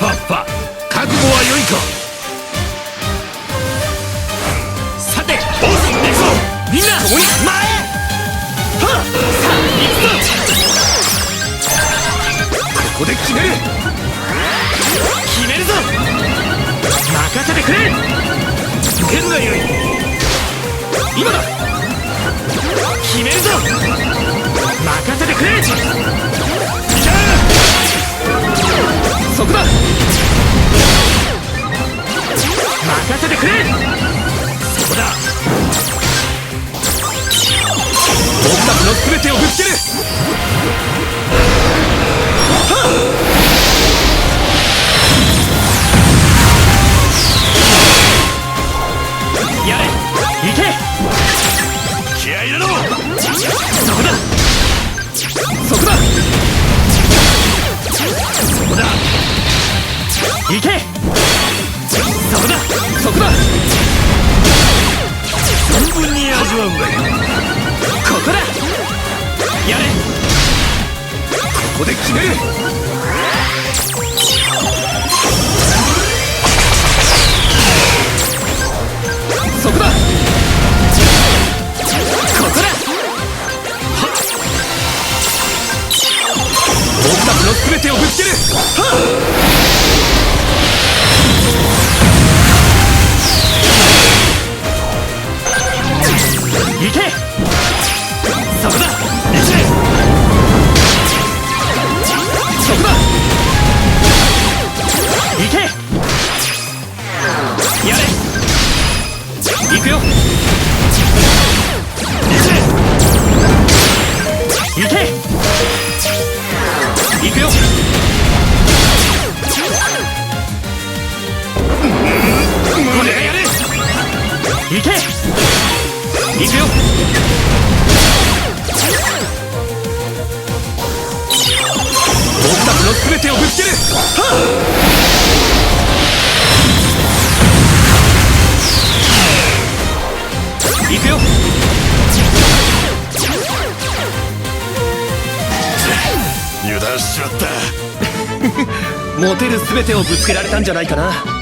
ファッファ。覚悟は良いか。さてボス行くぞみんな共に前。はっさあ行くぞ。ここで決める。決めるぞ。任せてくれ。受けるがよい。今だ。決めるぞ。全てをぶつける。やれ。行け。気合い入れろ。そこだ。そこだ。そこだ。行け。そこだ。そこだ。存分に味わうんだよ。こで決める。そこだ。ここだ。はっ。僕たちの全てをぶつける。はっ。行くよ。行け。行くよ。俺がやる行け。行くよ。僕たちの全てをぶつける。はっ。油断しちまった。モテる全てをぶつけられたんじゃないかな。